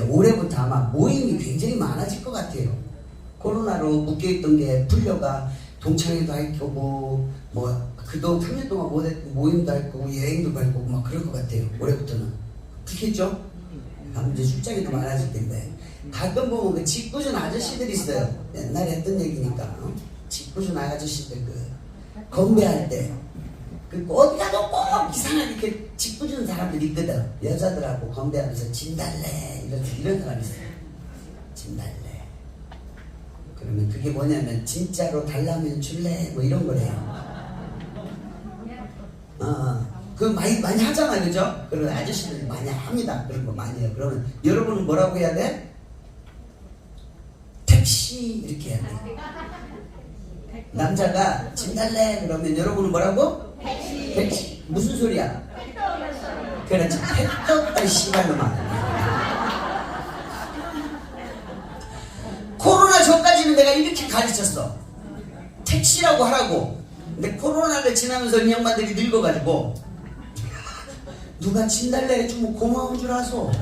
올해부터 아마 모임이 굉장히 많아질 것 같아요. 코로나로 묶여있던 게 풀려가 동창회도 할 거고 뭐 그동 3년 동안 모임도 할 거고 여행도 갈 거고 막 그럴 것 같아요. 올해부터는? 다음 이제 출장이 더 많아질 텐데 가끔 보면 그 직구준 아저씨들 있어요. 옛날에 했던 얘기니까 어? 직구준 아저씨들 그 건배할 때그 어디 가 도꼭 이상하게 이렇게 짓궂은 사람들 있거든. 여자들하고 건배하면서 진달래 이런 이런 사람 있어요. 진달래. 그러면 그게 뭐냐면 진짜로 달라면 줄래 뭐 이런 거래요. 어, 어. 그 많이 많이 하잖아, 그죠? 그런 아저씨들 많이 합니다. 그런 거 많이 해요. 그러면 여러분은 뭐라고 해야 돼? 택시 이렇게 해야 돼. 남자가 진달래 그러면 여러분은 뭐라고? 택시. 무슨 소리야? 그렇지. 택도 없다, 씨발놈아. 코로나 전까지는 내가 이렇게 가르쳤어. 택시라고 하라고. 근데 코로나를 지나면서 이 양반들이 늙어가지고 누가 진달래 해주면 고마운 줄 아소.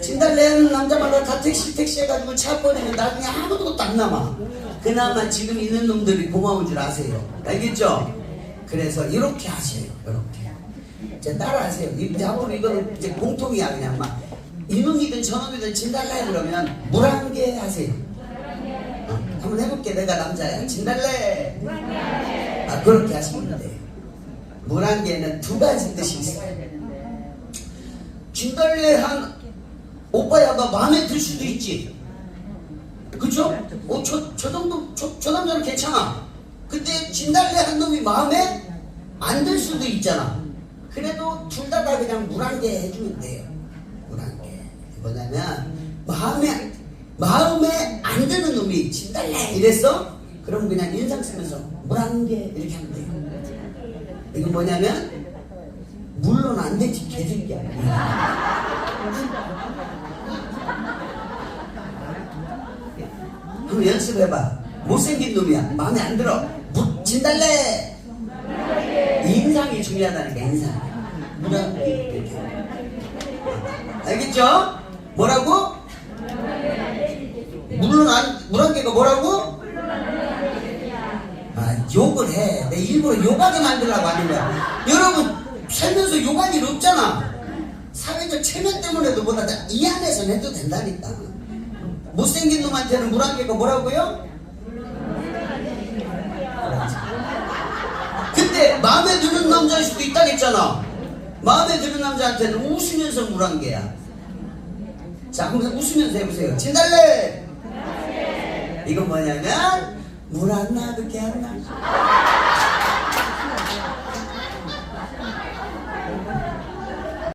진달래는 남자마다 다 택시 택시 해가지고 차 버리면 나중에 아무것도 안 남아. 그나마 지금 있는 놈들이 고마운 줄 아세요. 알겠죠? 그래서 이렇게 하세요. 이렇게. 이제 따라하세요. 이제 앞으로 이거는 이제 공통이야 그냥 막 이놈이든 저놈이든 진달래 그러면 물한개 하세요. 어, 한번 해볼게. 내가 남자야. 진달래. 아 그렇게 하시면 돼요. 물한 개는 두 가지 뜻이 있어요. 진달래 한 오빠야가 마음에 들 수도 있지. 그죠? 어, 저, 저 정도, 저, 저 남자는 괜찮아. 근데 진달래 한 놈이 마음에 안 들 수도 있잖아. 그래도 둘 다 다 그냥 물한개 해주면 돼요. 물한 개. 뭐냐면, 마음에, 마음에 안 드는 놈이 진달래 이랬어? 그럼 그냥 인상 쓰면서 물한개 이렇게 하면 돼요. 이거 뭐냐면, 물론 안 되지, 개새끼야. 한번 연습해봐. 못생긴 놈이야. 마음에 안 들어. 무, 진달래! 인상이 중요하다니까, 인상. 무랑, 이렇게. 알겠죠? 뭐라고? 물론 안, 물한 개가 뭐라고? 아, 욕을 해. 내 일부러 욕하게 만들려고 하는 거야. 여러분, 살면서 욕할 일 없잖아. 사회적 체면 때문에도 보다 이 안에서는 해도 된다니까. 못생긴 놈한테는 물한 개가 뭐라고요? 근데 마음에 드는 남자일 수도 있다겠잖아. 마음에 드는 남자한테는 웃으면서 물한 개야. 자, 한번 웃으면서 해보세요. 진달래! 이건 뭐냐면, 물 안 나, 그렇게 안 나.